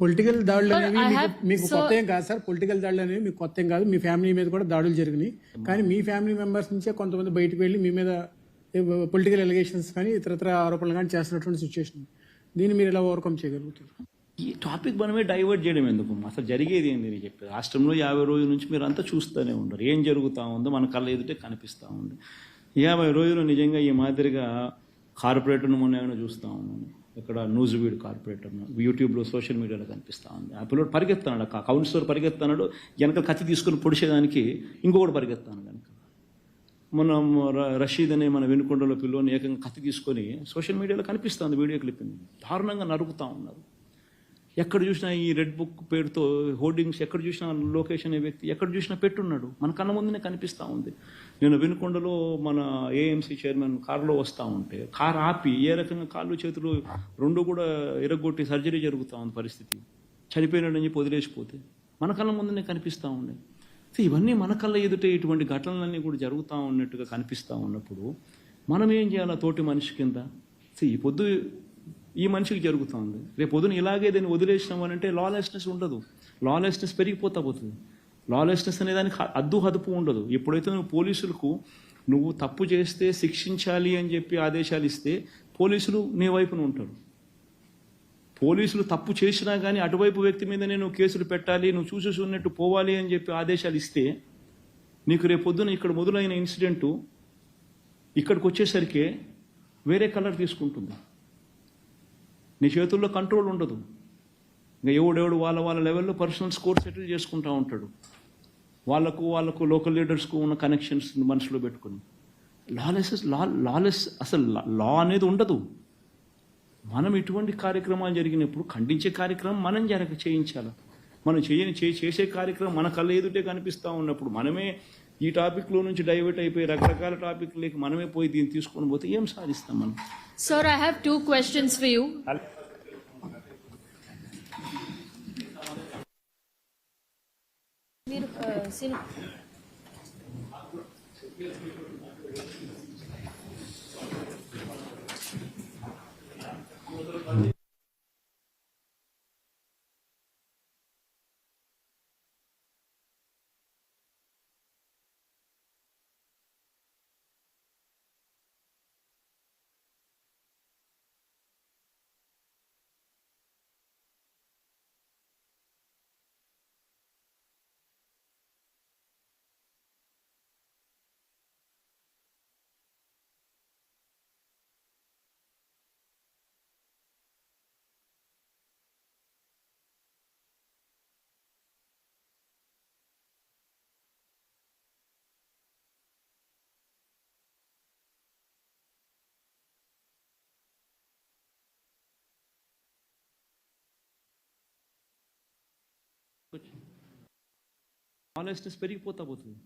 Political దాడులు అనేవి మీకు- కొత్త ఏం కాదు సార్. పొలిటికల్ దాడులు అనేవి మీకు కొత్త ఏం కాదు. మీ ఫ్యామిలీ మీద కూడా దాడులు జరిగినాయి. కానీ మీ ఫ్యామిలీ మెంబర్స్ నుంచే కొంతమంది బయటకు వెళ్ళి మీ మీద పొలిటికల్ ఎలిగేషన్స్ కానీ ఇతరత్ర ఆరోపణలు కానీ చేస్తున్నటువంటి సిచ్యువేషన్ దీన్ని మీరు ఎలా ఓవర్కమ్ చేయగలుగుతారు? ఈ టాపిక్ మనమే డైవర్ట్ చేయడం ఎందుకు? అసలు జరిగేది ఏంది నేను చెప్పేది? రాష్ట్రంలో యాభై రోజుల నుంచి మీరు అంతా చూస్తూనే ఉండరు ఏం జరుగుతూ ఉందో మన కళ్ళ ఎదుటే కనిపిస్తూ ఉంది. యాభై రోజులు నిజంగా ఈ మాదిరిగా కార్పొరేటర్ను మొన్న ఏమైనా చూస్తా ఉన్నాను. ఇక్కడ న్యూస్ వీడ్ కార్పొరేటర్ను యూట్యూబ్లో సోషల్ మీడియాలో కనిపిస్తూ ఉంది. ఆ పిల్లడు పరిగెత్తాడు ఆ కౌన్సిలర్ పరిగెత్తాడు వెనక కత్తి తీసుకొని పొడిచేదానికి ఇంకొకటి పరిగెత్తాను కనుక. మన రషీద్ అనే మన వెనుకొండలో పిల్లోని ఏకంగా కత్తి తీసుకొని సోషల్ మీడియాలో కనిపిస్తుంది వీడియో క్లిప్ దారుణంగా నరుకుతూ ఉన్నారు. ఎక్కడ చూసినా ఈ రెడ్ బుక్ పేరుతో హోర్డింగ్స్ ఎక్కడ చూసినా లోకేష్ అనే వ్యక్తి ఎక్కడ చూసినా పెట్టున్నాడు. మన కళ్ళ ముందునే కనిపిస్తూ ఉంది. నేను వెనుకొండలో మన ఏఎంసీ చైర్మన్ కారులో వస్తూ ఉంటే కారు ఆపి ఏ రకంగా కాళ్ళు చేతులు రెండు కూడా ఇరగొట్టి సర్జరీ జరుగుతూ ఉంది పరిస్థితి. చనిపోయినాడని చెప్పి వదిలేసిపోతే మన కళ్ళ ముందునే కనిపిస్తూ ఉన్నాయి సో ఇవన్నీ మన కళ్ళ ఎదుటే ఇటువంటి ఘటనలన్నీ కూడా జరుగుతూ ఉన్నట్టుగా కనిపిస్తూ ఉన్నప్పుడు మనం ఏం చేయాలి తోటి మనిషి కింద? సో ఈ పొద్దు ఈ మనిషికి జరుగుతుంది. రేపు పొద్దున ఇలాగే దీన్ని వదిలేసినాం అని అంటే లాలెస్నెస్ ఉండదు. లాలెస్నెస్ పెరిగిపోతా పోతుంది. లాలెస్నెస్ అనే దానికి అద్దు హదుపు ఉండదు. ఎప్పుడైతే నువ్వు పోలీసులకు నువ్వు తప్పు చేస్తే శిక్షించాలి అని చెప్పి ఆదేశాలు ఇస్తే పోలీసులు నీ వైపున ఉంటారు. పోలీసులు తప్పు చేసినా కానీ అటువైపు వ్యక్తి మీద నేను కేసులు పెట్టాలి నువ్వు చూసి ఉన్నట్టు పోవాలి అని చెప్పి ఆదేశాలు ఇస్తే నీకు రేపొద్దున ఇక్కడ మొదలైన ఇన్సిడెంటు ఇక్కడికి వచ్చేసరికి వేరే కలర్ తీసుకుంటుంది. నీ చేతుల్లో కంట్రోల్ ఉండదు. ఇంకా ఎవడెవడు వాళ్ళ వాళ్ళ లెవెల్లో పర్సనల్ స్కోర్ సెటిల్ చేసుకుంటూ ఉంటాడు. వాళ్ళకు వాళ్ళకు లోకల్ లీడర్స్కు ఉన్న కనెక్షన్స్ మనసులో పెట్టుకుని. లాలెస్ లా లాలెస్ అసలు లా అనేది ఉండదు. మనం ఇటువంటి కార్యక్రమాలు జరిగినప్పుడు ఖండించే కార్యక్రమం మనం జరగ చేయించాలి? మనం చేయని చే- చేసే కార్యక్రమం మన కళ్ళ ఎదుటే కనిపిస్తూ ఉన్నప్పుడు మనమే ఈ టాపిక్లో నుంచి డైవర్ట్ అయిపోయి రకరకాల టాపిక్లకి మనమే పోయి దీన్ని తీసుకొని పోతే ఏం సాధిస్తాం మనం Sir, I have two questions for you. మీరు సినిమా ఆనెస్ట్నెస్ పెరిగిపోతా పోతుంది.